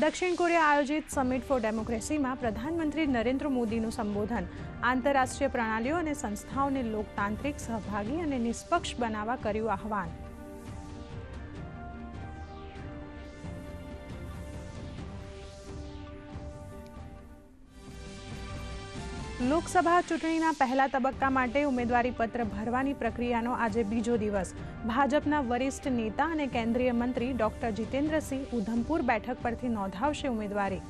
દક્ષિણ કોરિયા આયોજિત summit four ડેમોક્રેસીમાં પ્રધાનમંત્રી નરેન્દ્ર મોદીનું સંબોધન. આંતરરાષ્ટ્રીય પ્રણાલીઓ અને સંસ્થાઓને લોકતાંત્રિક સહભાગી અને નિષ્પક્ષ બનાવવા કર્યું આહવાન. લોકસભા ચૂંટણીના પહેલા તબક્કા માટે ઉમેદવારીપત્ર ભરવાની પ્રક્રિયાનો આજે બીજો દિવસ. ભાજપના વરિષ્ઠ નેતા અને કેન્દ્રીય મંત્રી ડોક્ટર જીતેન્દ્રસિંહ ઉધમપુર બેઠક પરથી નોંધાવશે ઉમેદવારી.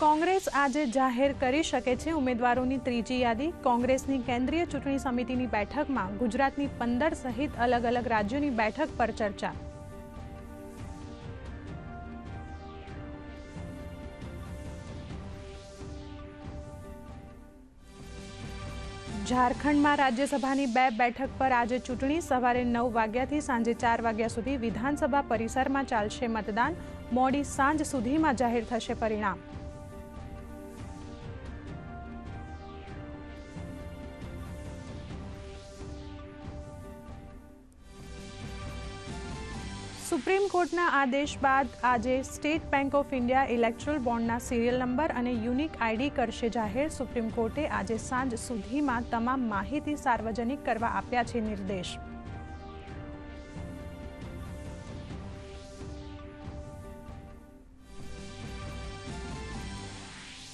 કોંગ્રેસ આજે જાહેર કરી શકે છે ઉમેદવારોની ત્રીજી યાદી. કોંગ્રેસની કેન્દ્રીય ચૂંટણી સમિતિની બેઠકમાં ગુજરાતની પંદર સહિત અલગ અલગ રાજ્યોની બેઠક પર ચર્ચા. ઝારખંડમાં રાજ્યસભાની બે બેઠક પર આજે ચૂંટણી. સવારે નવ વાગ્યાથી સાંજે ચાર વાગ્યા સુધી વિધાનસભા પરિસરમાં ચાલશે મતદાન. મોડી સાંજ સુધીમાં જાહેર થશે પરિણામ. સુપ્રીમ કોર્ટના આદેશ બાદ આજે state bank of India electoral બોન્ડના serial number અને યુનિક આઈડી કરશે જાહેર. સુપ્રીમ કોર્ટે આજે સાંજ સુધીમાં તમામ માહિતી સાર્વજનિક કરવા આપ્યા છે નિર્દેશ.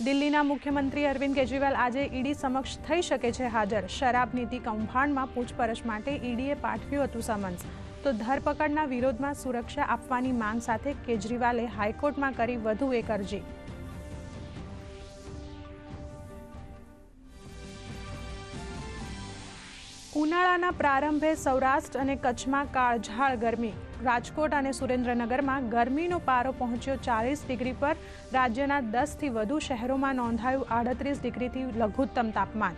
દિલ્હીના મુખ્યમંત્રી અરવિંદ કેજરીવાલ આજે ઈડી સમક્ષ થઈ શકે છે હાજર. શરાબ નીતિ કૌભાંડમાં પૂછપરછ માટે ઈડીએ પાઠવ્યું હતું સમન્સ. તો ધરપકડના વિરોધમાં સુરક્ષા આપવાની માંગ સાથે કેજરીવાલે હાઈકોર્ટમાં કરી વધુ એક અરજી. ઉનાળાના પ્રારંભે સૌરાષ્ટ્ર અને કચ્છમાં કાળઝાળ ગરમી. રાજકોટ અને સુરેન્દ્રનગરમાં ગરમીનો પારો પહોંચ્યો ચાલીસ ડિગ્રી પર. રાજ્યના દસથી વધુ શહેરોમાં નોંધાયું આડત્રીસ ડિગ્રીથી લઘુત્તમ તાપમાન.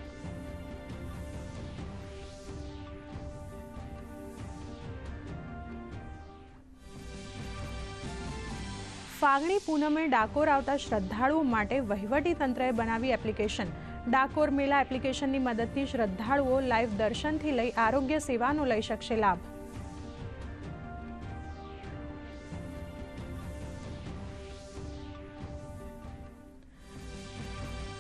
ફાગણી પૂનમે ડાકોર આવતા શ્રદ્ધાળુઓ માટે વહીવટી તંત્રએ બનાવી એપ્લિકેશન. ડાકોર મેલા એપ્લિકેશનની મદદથી શ્રદ્ધાળુઓ લાઈવ દર્શનથી લઈ આરોગ્ય સેવાનો લઈ શકશે લાભ.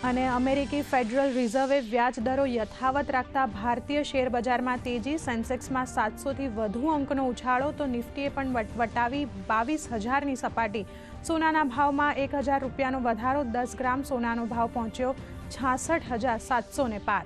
અને અમેરિકી ફેડરલ રિઝર્વે વ્યાજ દરો યથાવત રાખતા ભારતીય શેર બજારમાં તેજી, સેન્સેક્સમાં સાતસોથી વધુ અંકનો ઉછાળો, તો નિફ્ટીએ પણ વટાવી બાવીસ હજારની સપાટી. સોનાના ભાવમાં એક હજાર રૂપિયાનો વધારો, દસ ગ્રામ સોનાનો ભાવ પહોંચ્યો છાસઠ હજાર સાતસો ને પાર.